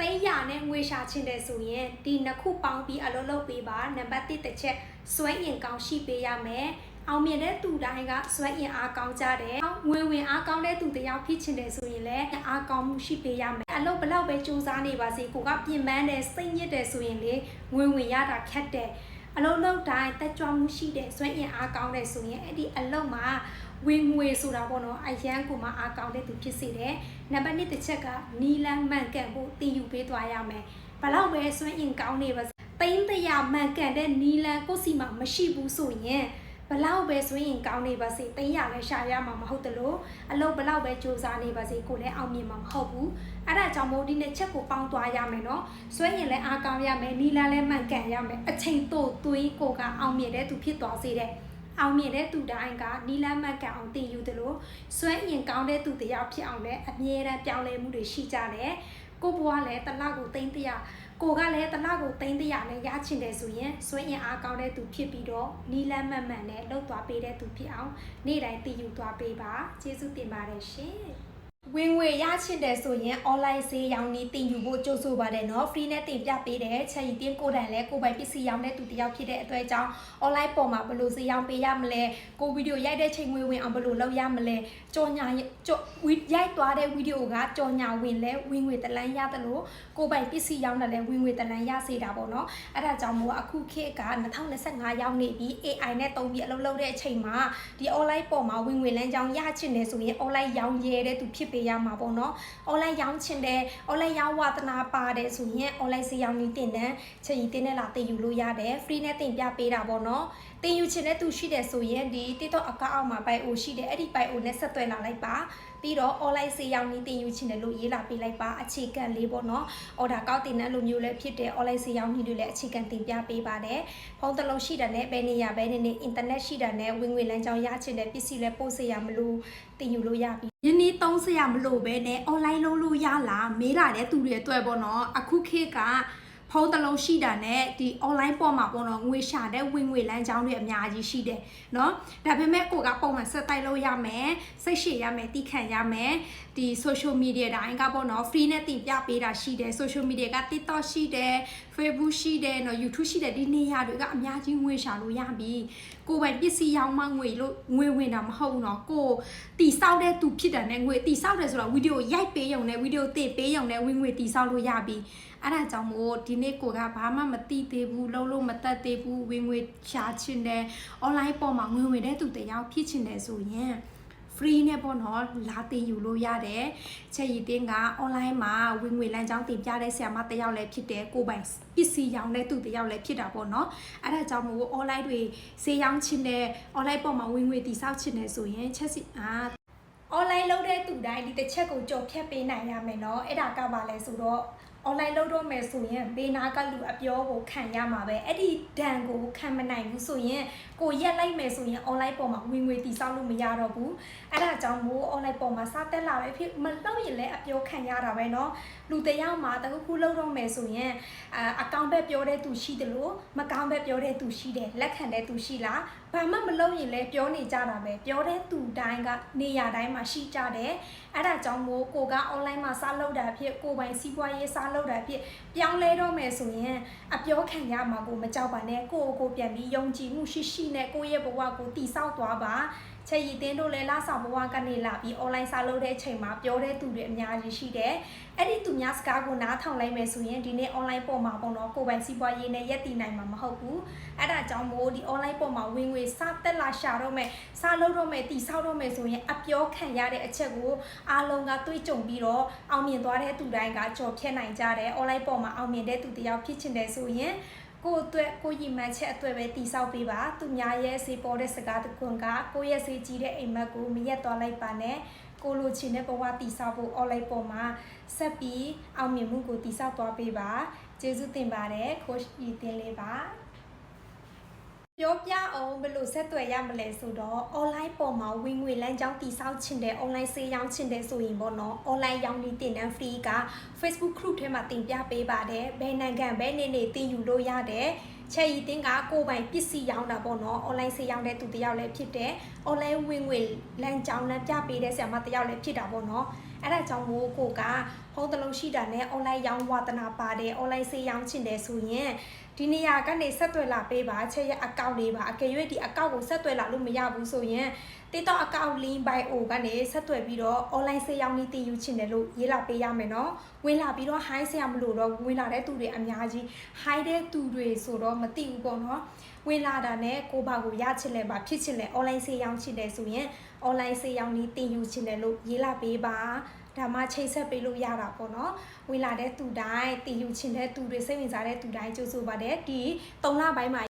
သိန်းရနဲ့ငွေရှာချင်တယ်ဆိုရင်ဒီနှစ်ခုပေါင်းပြီးအလုပ်လုပ်ပေးပါနံပါတ်1တစ်ချက်စွဲရင်ကောင်းရှိပေးရမယ်အောင်မြင်တဲ့သူတိုင်းကစွဲရင်အားကောင်းကြတယ်ငွေဝင်အားကောင်းတဲ့သူတယောက်ဖြစ်ချင်တယ်ဆိုရင်လည်းအားကောင်းမှုရှိပေးရမယ်အလုပ်ဘလောက်ပဲစူးစမ်းနေပါစေကိုကပြင်ပန်းတယ်စိတ်ညစ်တယ်ဆိုရင်လေငွေဝင်ရတာခက်တယ် အလုပ်လုပ်တိုင်းတက်ကြွမှုရှိတယ်စွဲရင်အားကောင်းတယ်ဆိုရင်အဲ့ဒီအလုပ်မှာဝင်ငွေဆိုတာပေါ့နော်အရန်ကိုမှအားကောင်းတဲ့သူဖြစ်စေတယ်နံပါတ်1တစ်ချက်ကနီလန်းမှန်ကန်ဖို့တည်ယူပေးသွားရမယ်ဘလောက်ပဲစွဲရင်ကောင်းနေပါစေတိမ့်တရာမှန်ကန်တဲ့နီလန်းကိုယ့်စီမှာမရှိဘူးဆိုရင် ဘလောက်ပဲဆိုရင်ကောင်းနေပါစေတိတ်ရလဲရှာရမှာမဟုတ်တလို့အလုပ်ဘလောက်ပဲစူးစမ်းနေပါစေကိုလည်းအောင်မြင်မှာမဟုတ်ဘူးအဲ့ဒါကြောင့်မို့ဒီနေ့ချက်ကိုပေါင်းသွားရမယ်နော်ဆွဲရင်လည်းအားကောင်းရမယ်နီလန်းလည်းမှန်ကန်ရမယ်အချိန်တို့သွေးကိုကအောင်မြင်တဲ့သူဖြစ်သွားစေတဲ့အောင်မြင်တဲ့သူတိုင်းကနီလန်းမှန်ကန်အောင်တင်ယူတယ်လို့ဆွဲရင်ကောင်းတဲ့သူတယောက်ဖြစ်အောင်လည်းအမြဲတမ်းပြောင်းလဲမှုတွေရှိကြတယ်ကိုဘွားလည်းတစ်လကိုသိန်းတရာ ကိုကလည်းတစ်လကိုသိန်းတရာနဲ့ရချင်တယ်ဆိုရင်စွဲရင်အားကောင်းတဲ့သူဖြစ်ပြီးတော့နီလန်းမှန်မှန်နဲ့လှုပ်သွားပေးတဲ့သူဖြစ်အောင်နေ့တိုင်းတည်ယူသွားပေးပါကျေးဇူးတင်ပါတယ်ရှင် ဝင်ငွေရချင်တယ်ဆိုရင် online ဈေးရောင်းနေတင်ယူဖို့ကြိုးဆိုပါတယ်เนาะ free နဲ့တင်ပြပေးတယ်ချက်ရီတင်းကိုယ်တိုင်လဲကိုယ်ပိုင်ပစ္စည်းရောင်းတဲ့သူတယောက်ဖြစ်တဲ့အတွက်ကြောင့် online ပေါ်မှာဘယ်လိုဈေးရောင်းပေးရမလဲကိုဗီဒီယိုရိုက်တဲ့ချိန်ငွေဝင်အောင်ဘယ်လိုလုပ်ရမလဲကြော်ညာကြော်ရိုက်သွားတဲ့ဗီဒီယိုကကြော်ညာဝင်လဲဝင်ငွေတလန်းရတယ်လို့ကိုယ်ပိုင်ပစ္စည်းရောင်းတယ်လဲဝင်ငွေတလန်းရစေတာပေါ့เนาะအဲ့ဒါကြောင့်မို့အခုခေတ်က2025ရောက်နေပြီ AI နဲ့တုံးပြီးအလုပ်လုပ်တဲ့အချိန်မှာဒီ online ပေါ်မှာဝင်ငွေလမ်းကြောင်းရချင်တယ်ဆိုရင် online ရောင်းရဲတဲ့သူဖြစ်ပေး ေပေးရမှာပေါ့နော်။ online ရောင်းချင်တယ်။ online ရောင်းဝါသနာပါတယ်ဆိုရင် online ဈေးရောင်းနည်းတင်တန်းချက်ကြီးတင်တဲ့လာတင်ယူလို့ရတယ်။ free နဲ့တင်ပြပေးတာပေါ့နော်။တင်ယူချင်တဲ့သူရှိတယ်ဆိုရင်ဒီ TikTok account အောက်မှာ bio ရှိတယ်။အဲ့ဒီ bio နဲ့ဆက်သွယ်လာလိုက်ပါ။ပြီးတော့ online ဈေးရောင်းနည်းတင်ယူချင်တယ်လို့ရေးလာပေးလိုက်ပါ။အခြေခံလေးပေါ့နော်။ order ကောက်တင်တဲ့လိုမျိုးလည်းဖြစ်တယ်။ online ဈေးရောင်းနည်းတွေလည်းအခြေခံတင်ပြပေးပါတယ်။ဖုန်းတစ်လုံးရှိတယ်နဲ့ဘယ်နေရာဘယ်နေနေ internet ရှိတယ်နဲ့ဝင်ငွေလမ်းကြောင်းရချင်တဲ့ပစ္စည်းလည်းပို့စေရမလို့တင်ယူလို့ရပြီယနေ့သုံးစရာမလို့ပဲနဲ့ online လုပ်လို့ရလားမေးလာတဲ့သူတွေအတွက်ပေါ့နော်။အခုခေတ်ကဖုန်းတစ်လုံးရှိတာနဲ့ဒီ online ပေါ်မှာပေါ့နော်ငွေရှာတဲ့ဝင်ငွေလမ်းကြောင်းတွေအများကြီးရှိတယ်เนาะဒါပေမဲ့ကိုကပုံမှန်ဆက်တိုက်လို့ရမယ်စိတ်ရှည်ရမယ်တိခံရမယ်ဒီ social media တိုင်းကပေါ့နော် free နဲ့တင်ပြပေးတာရှိတယ် social media က TikTok ရှိတယ် Facebook ရှိတယ်เนาะ YouTube ရှိတယ်ဒီနေရာတွေကအများကြီးငွေရှာလို့ရပြီ ကိုပိုင်ပစ္စည်းရောင်းမှငွေလို့ငွေဝင်တာမဟုတ်ဘူးနော်ကိုတီဆောက်တဲ့သူဖြစ်တယ်နဲ့ငွေတီဆောက်တယ်ဆိုတော့ဗီဒီယိုရိုက်ပေးရုံနဲ့ဗီဒီယိုတင်ပေးရုံနဲ့ဝင်ငွေတီဆောက်လို့ရပြီအဲ့ဒါကြောင့်မို့ဒီနေ့ကိုကဘာမှမသိသေးဘူးလုံးလုံးမတတ်သေးဘူးဝင်ငွေရှာချင်တယ် online ပေါ်မှာငွေဝင်တဲ့သူတယောက်ဖြစ်ချင်တယ်ဆိုရင် free နဲ့ပေါ့နော်လာတင်ယူလို့ရတယ်ချက်ရည်တင်းက online မှာဝင်ငွေလမ်းကြောင်းတင်ပြတဲ့ဆရာမတယောက်လည်းဖြစ်တယ်ကိုယ်ပိုင်ပစ္စည်းရောင်းတဲ့သူတယောက်လည်းဖြစ်တာပေါ့နော်အဲ့ဒါကြောင့်မို့ online တွေဈေးရောင်းချင်တဲ့ online ပေါ်မှာဝင်ငွေတည်ဆောက်ချင်တယ်ဆိုရင်ချက်စီအာ online လုပ်တဲ့သူတိုင်းဒီတစ်ချက်ကိုကြော်ဖြတ်ပေးနိုင်ရမယ်เนาะအဲ့ဒါကပါလဲဆိုတော့ online လုပ်တော့မယ်ဆိုရင်ဘေးနာကလူအပြောကိုခံရမှာပဲအဲ့ဒီဒဏ်ကိုခံမနိုင်ဘူးဆိုရင်ကိုရက်လိုက်မယ်ဆိုရင် online ပေါ်မှာဝင်ငွေတည်ဆောက်လို့မရတော့ဘူးအဲ့ဒါကြောင့်မို့ online ပေါ်မှာစတက်လာပဲဖြစ်မလုပ်ရင်လည်းအပြောခံရတာပဲเนาะလူတယောက်မှာတခုခုလုပ်တော့မယ်ဆိုရင်အာအကောင့်ဘက်ပြောတဲ့သူရှိတယ်လို့မကောင့်ဘက်ပြောတဲ့သူရှိတယ်လက်ခံတဲ့သူရှိလား ဘာမှမလုပ်ရင်လည်းပြောနေကြတာပဲပြောတဲ့သူတိုင်းကနေရာတိုင်းမှာရှိကြတယ်အဲ့ဒါကြောင့်မို့ကိုက online မှာစလုပ်တာဖြစ်ကိုပိုင်စီးပွားရေးစလုပ်တာဖြစ်ပြောင်းလဲတော့မယ်ဆိုရင်အပြောခံရမှာကိုမကြောက်ပါနဲ့ကိုကိုကိုပြန်ပြီးယုံကြည်မှုရှိရှိနဲ့ကိုရဲ့ဘဝကိုတည်ဆောက်သွားပါချက်ရည်တင်းတို့လည်းလာဆောင်ဘဝကနေလာပြီး online စာလုပ်တဲ့အချိန်မှာပြောတဲ့သူတွေအများကြီးရှိတယ်။အဲ့ဒီသူများစကားကိုနားထောင်လိုက်မယ်ဆိုရင်ဒီနေ့ online ပေါ်မှာပေါ့နော်ကိုယ်ပိုင်စီးပွားရေးနဲ့ရက်တည်နိုင်မှာမဟုတ်ဘူး။အဲ့ဒါကြောင့်မို့ဒီ online ပေါ်မှာဝင်ငွေစတက်လာရှာတော့မယ်စလုပ်တော့မယ်တည်ဆောက်တော့မယ်ဆိုရင်အပြောခံရတဲ့အချက်ကိုအားလုံးကတွေးကြုံပြီးတော့အောင်မြင်သွားတဲ့သူတိုင်းကကြော်ဖြတ်နိုင်ကြတယ်။ online ပေါ်မှာအောင်မြင်တဲ့သူတယောက်ဖြစ်ချင်တယ်ဆိုရင် ကိုယ့်အတွက်ကိုယ့်ရည်မှန်းချက်အတွက်ပဲတည်ဆောက်ပေးပါသူများရဲ့စေပေါ်တဲ့စကားတခွန်းကကိုယ့်ရဲ့စေကြီးတဲ့အိမ်မက်ကိုမရက်သွားလိုက်ပါနဲ့ကိုလိုချင်တဲ့ဘဝတည်ဆောက်ဖို့ online ပေါ်မှာဆက်ပြီးအောင်မြင်မှုကိုတည်ဆောက်သွားပေးပါကျေးဇူးတင်ပါတယ်ခိုးရည်တင်လေးပါ ပြောပြအောင်ဘယ်လိုဆက်သွယ်ရမလဲဆိုတော့ online ပေါ်မှာဝင်ငွေလမ်းကြောင်းတည်ဆောက်ချင်တဲ့ online ဆေးရောင်းချင်တဲ့ဆိုရင်ပေါ့နော် online ရောင်းနေတင်တန်း free က Facebook group ထဲမှာတင်ပြပေးပါတယ်ဘယ်နိုင်ငံဘယ်နေနေတင်ယူလို့ရတယ် ချက်ရီတင်းကကိုယ်ပိုင်ပစ္စည်းရောင်းတာပေါ့နော် online ဆေးရောင်းတဲ့သူတယောက်လည်းဖြစ်တယ် online ဝင်ငွေလမ်းကြောင်းနဲ့ပြပေးတဲ့ဆရာမတယောက်လည်းဖြစ်တာပေါ့နော်အဲ့ဒါကြောင့်မို့ကိုကုံးတစ်လုံးရှိတာနဲ့ online ရောင်းဝါသနာပါတယ် online ဆေးရောင်းချင်တယ်ဆိုရင်ဒီနေရာကနေဆက်သွယ်လာပေးပါချက်ရဲ့အကောင့်လေးပါအကယ်၍ဒီအကောင့်ကိုဆက်သွယ်လာလို့မရဘူးဆိုရင် TikTok အကောင့် link bio ကနေဆက်သွယ်ပြီးတော့ online ဆေးရောင်းနည်းတည်ယူချင်တယ်လို့ရေးလာပေးရမယ်နော်ဝင်လာပြီးတော့ hi ဆရာမလို့တော့ဝင်လာတဲ့သူတွေအများကြီး hi တဲ့သူတွေဆိုတော့မသိဘူးပေါ့နော်ဝင်လာတာနဲ့ကိုဘာကိုရချင်လဲပါဖြစ်ချင်လဲ online ဆေးရောင်းချင်တယ်ဆိုရင် online ဆေးရောင်းနည်းတည်ယူချင်တယ်လို့ရေးလာပေးပါဒါမှချိတ်ဆက်ပေးလို့ရတာပေါ့နော်ဝင်လာတဲ့သူတိုင်းတည်ယူချင်တဲ့သူတွေစိတ်ဝင်စားတဲ့သူတိုင်းကြိုးဆိုပါတယ်ဒီ3လပိုင်းမှာ